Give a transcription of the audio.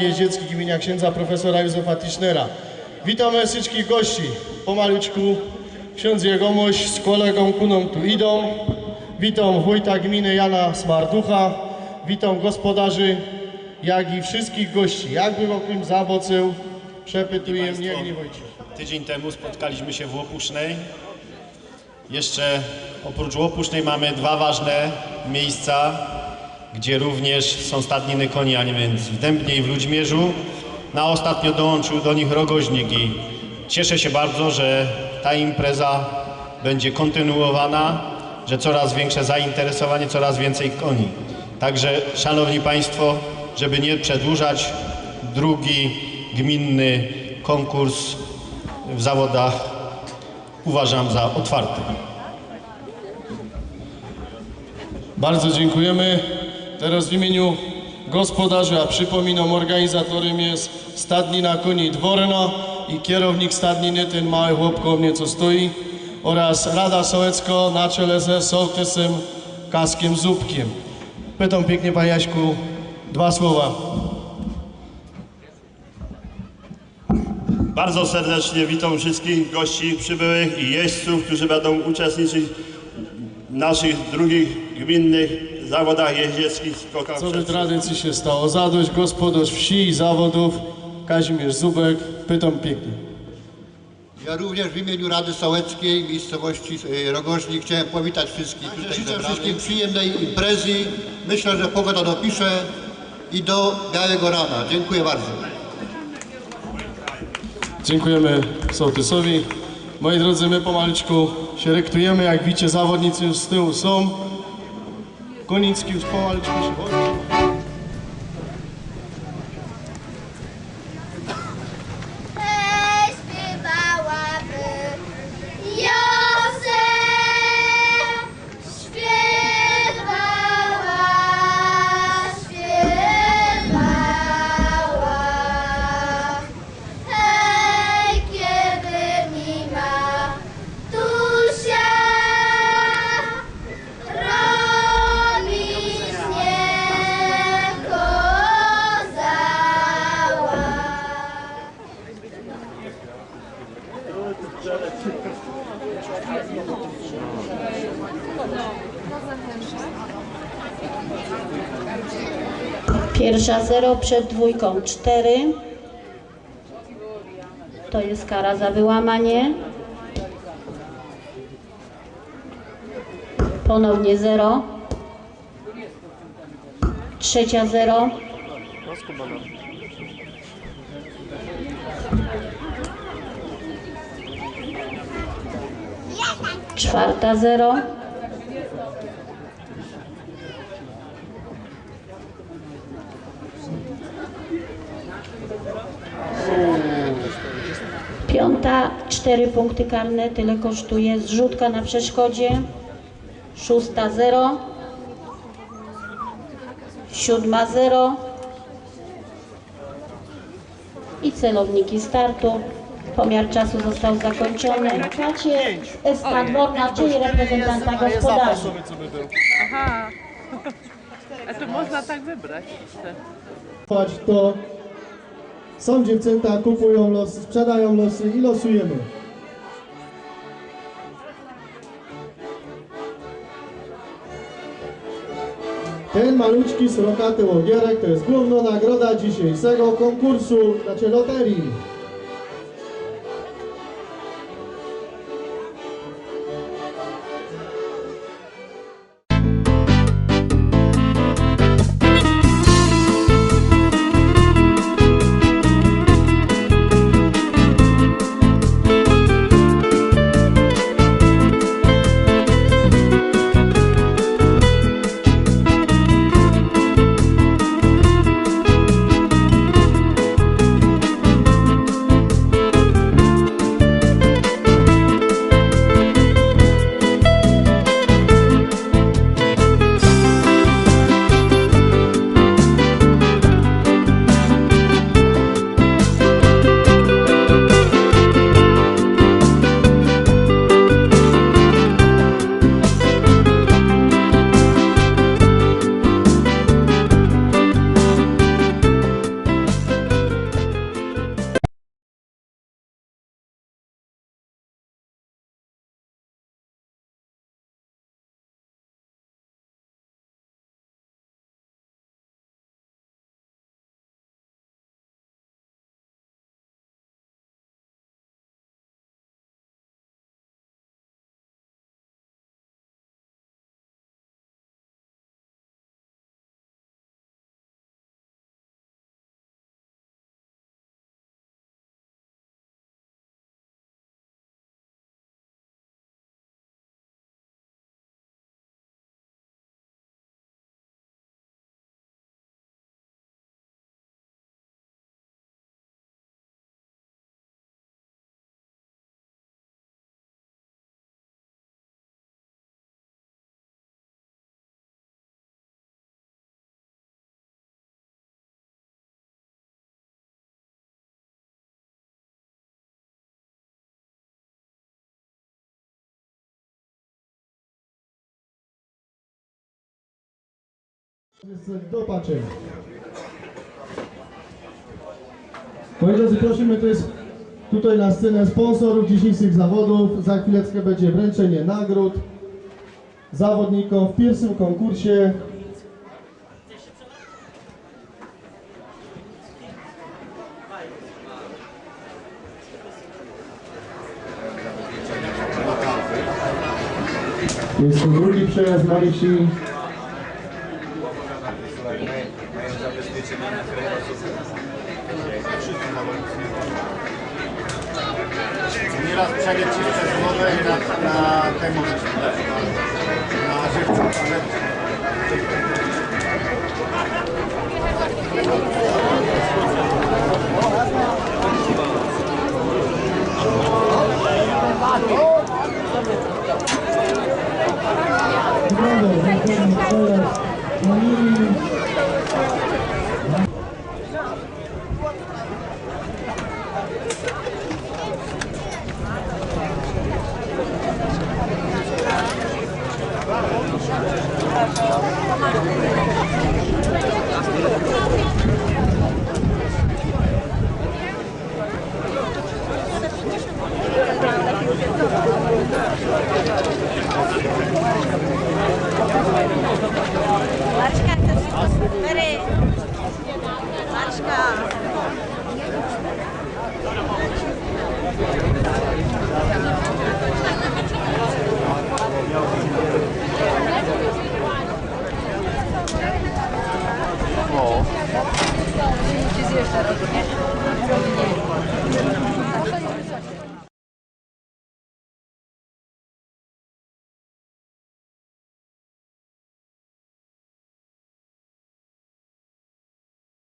jeździeckich imienia księdza profesora Józefa Tischnera. Witamy wszystkich gości. Pomalutku ksiądz Jegomość z kolegą Kuną tu idą. Witam wójta gminy Jana Smarducha. Witam gospodarzy, jak i wszystkich gości. Jak było kim zawoceł, przepytuję, Państwo, nie gniewajcie. Tydzień temu spotkaliśmy się w Łopusznej. Jeszcze oprócz Łopusznej mamy dwa ważne miejsca, gdzie również są stadniny koni, a więc w Dębnie i w Ludźmierzu. Na ostatnio dołączył do nich Rogoźnik i cieszę się bardzo, że ta impreza będzie kontynuowana, że coraz większe zainteresowanie, coraz więcej koni. Także, Szanowni Państwo, żeby nie przedłużać, drugi gminny konkurs w zawodach uważam za otwarty. Bardzo dziękujemy. Teraz w imieniu gospodarzy, a przypominam, organizatorem jest Stadnina Koni Dworna i kierownik Stadniny, ten mały chłop koło mnie, co stoi, oraz Rada Sołecko na czele ze sołtysem Kaskiem Zubkiem. Pytam pięknie, Panie Jaśku, dwa słowa. Bardzo serdecznie witam wszystkich gości przybyłych i jeźdźców, którzy będą uczestniczyć w naszych drugich gminnych zawodach jeździeckich skokach Co by tradycji się stało? Zadość gospodarz wsi i zawodów, Kazimierz Zubek. Pytam pięknie. Ja również w imieniu Rady Sołeckiej miejscowości y, Rogoźnik chciałem powitać wszystkich tutaj Życzę wszystkim przyjemnej imprezy. Myślę, że pogoda dopisze i do białego rana. Dziękuję bardzo. Dziękujemy sołtysowi. Moi drodzy, my pomalutku się rektujemy. Jak widzicie, zawodnicy już z tyłu są. Konicki już Pierwsza 0 przed dwójką 4. To jest kara za wyłamanie. Ponownie 0. Trzecia 0. Czwarta 0. Piąta, cztery punkty karne, tyle kosztuje. Zrzutka na przeszkodzie. Szósta, zero. Siódma, zero. I celowniki startu. Pomiar czasu został zakończony. Na klacie Eska Dworna, czyli reprezentanta gospodarzy. Aha. A to można tak wybrać. Patrz to. Są dziewczęta, kupują losy, sprzedają losy i losujemy. Ten maluczki srokaty łogierek to jest główna nagroda dzisiejszego konkursu, znaczy loterii. Do patrzenia. Moi drodzy, prosimy, to jest tutaj na scenę sponsorów dzisiejszych zawodów. Za chwileczkę będzie wręczenie nagród zawodnikom w pierwszym konkursie. Jest to drugi przejazd Marysi. Nieraz przebieg ci przez głowę i na, na temu na żywca. Brawo, Dziękuję serdecznie.